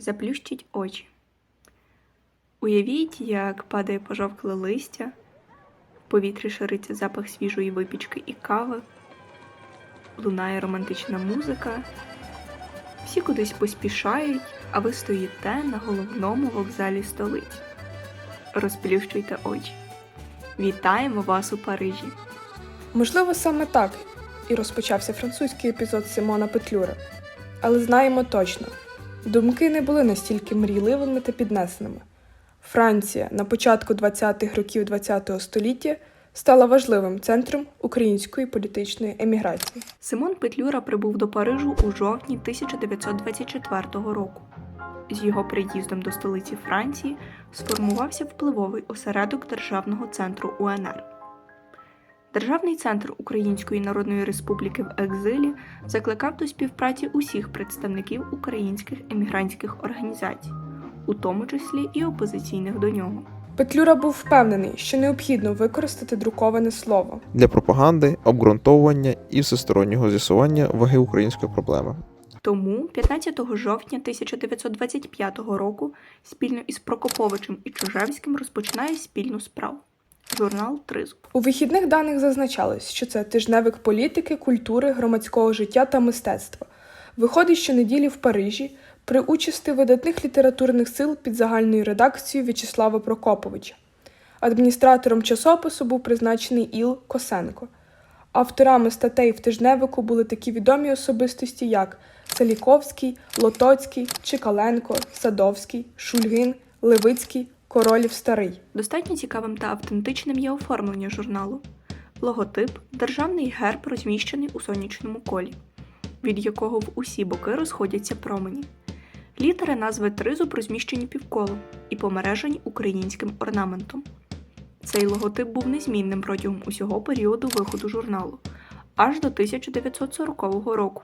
Заплющіть очі. Уявіть, як падає пожовкле листя, в повітрі шириться запах свіжої випічки і кави, лунає романтична музика. Всі кудись поспішають, а ви стоїте на головному вокзалі столиці. Розплющуйте очі. Вітаємо вас у Парижі! Можливо, саме так і розпочався французький епізод Симона Петлюри. Але знаємо точно, думки не були настільки мрійливими та піднесеними. Франція на початку 20-х років ХХ століття стала важливим центром української політичної еміграції. Симон Петлюра прибув до Парижу у жовтні 1924 року. З його приїздом до столиці Франції сформувався впливовий осередок Державного центру УНР. Державний центр Української Народної Республіки в екзилі закликав до співпраці усіх представників українських емігрантських організацій, у тому числі і опозиційних до нього. Петлюра був впевнений, що необхідно використати друковане слово. для пропаганди, обґрунтовування і всестороннього з'ясування ваги української проблеми. Тому 15 жовтня 1925 року спільно із Прокоповичем і Чужевським розпочинає спільну справу журнал Тризуб. У вихідних даних зазначалось, що це тижневик політики, культури, громадського життя та мистецтва. Виходить щонеділі в Парижі при участі видатних літературних сил під загальною редакцією В'ячеслава Прокоповича. Адміністратором часопису був призначений Іл Косенко. Авторами статей в тижневику були такі відомі особистості, як Саліковський, Лотоцький, Чекаленко, Садовський, Шульгин, Левицький, Королів Старий. Достатньо цікавим та автентичним є оформлення журналу. Логотип державний герб розміщений у сонячному колі, від якого в усі боки розходяться промені. Літери назви Тризуб розміщені півколом і помережені українським орнаментом. Цей логотип був незмінним протягом усього періоду виходу журналу, аж до 1940 року.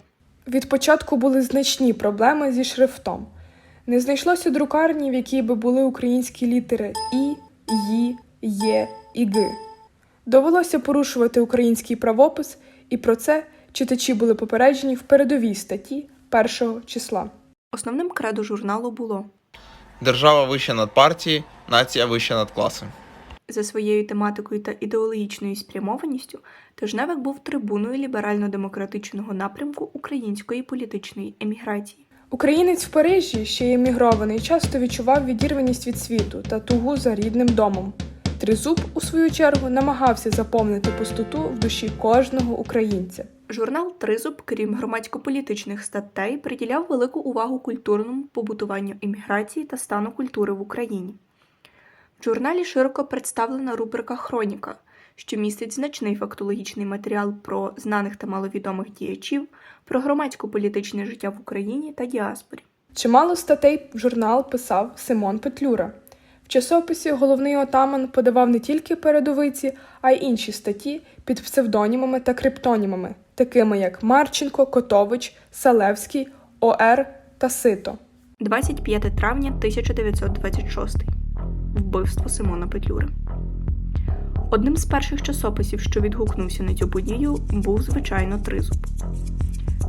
Від початку були значні проблеми зі шрифтом. Не знайшлося друкарні, в якій би були українські літери І, Ї, Є і Г. Довелося порушувати український правопис, і про це читачі були попереджені в передовій статті першого числа. Основним кредо журналу було Держава вища над партії, нація вища над класом. За своєю тематикою та ідеологічною спрямованістю тижневик був трибуною ліберально-демократичного напрямку української політичної еміграції. Українець в Парижі, ще й емігрований, часто відчував відірваність від світу та тугу за рідним домом. Тризуб, у свою чергу, намагався заповнити пустоту в душі кожного українця. Журнал Тризуб, крім громадсько-політичних статей, приділяв велику увагу культурному побутуванню еміграції та стану культури в Україні. В журналі широко представлена рубрика Хроніка, що містить значний фактологічний матеріал про знаних та маловідомих діячів, про громадсько-політичне життя в Україні та діаспорі. Чимало статей в журнал писав Симон Петлюра. В часописі головний отаман подавав не тільки передовиці, а й інші статті під псевдонімами та криптонімами, такими як Марченко, Котович, Салевський, ОР та Сито. 25 травня 1926. Вбивство Симона Петлюри. Одним з перших часописів, що відгукнувся на цю подію, був, звичайно, Тризуб.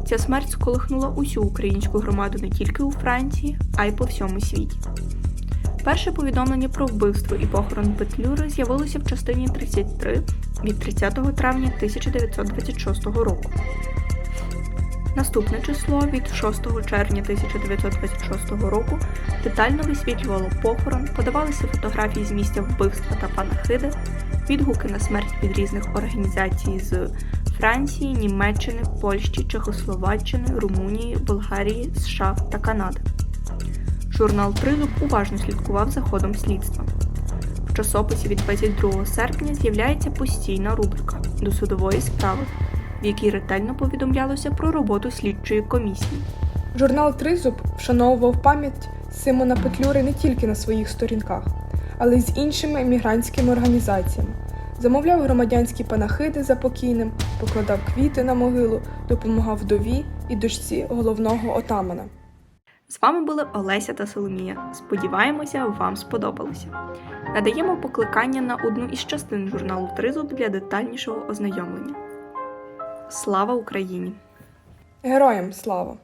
Ця смерть сколихнула усю українську громаду не тільки у Франції, а й по всьому світі. Перше повідомлення про вбивство і похорон Петлюри з'явилося в частині 33 від 30 травня 1926 року. Наступне число від 6 червня 1926 року детально висвітлювало похорон, подавалися фотографії з місця вбивства та панахиди, відгуки на смерть від різних організацій з Франції, Німеччини, Польщі, Чехословаччини, Румунії, Болгарії, США та Канади. Журнал Тризуб уважно слідкував за ходом слідства. В часописі від 22 серпня з'являється постійна рубрика до судової справи, в якій ретельно повідомлялося про роботу слідчої комісії. Журнал Тризуб вшановував пам'ять Симона Петлюри не тільки на своїх сторінках, але й з іншими емігрантськими організаціями. Замовляв громадянські панахиди за покійним, покладав квіти на могилу, допомагав вдові і дочці головного отамана. З вами були Олеся та Соломія. Сподіваємося, вам сподобалося. Надаємо покликання на одну із частин журналу Тризуб для детальнішого ознайомлення. Слава Україні! Героям слава!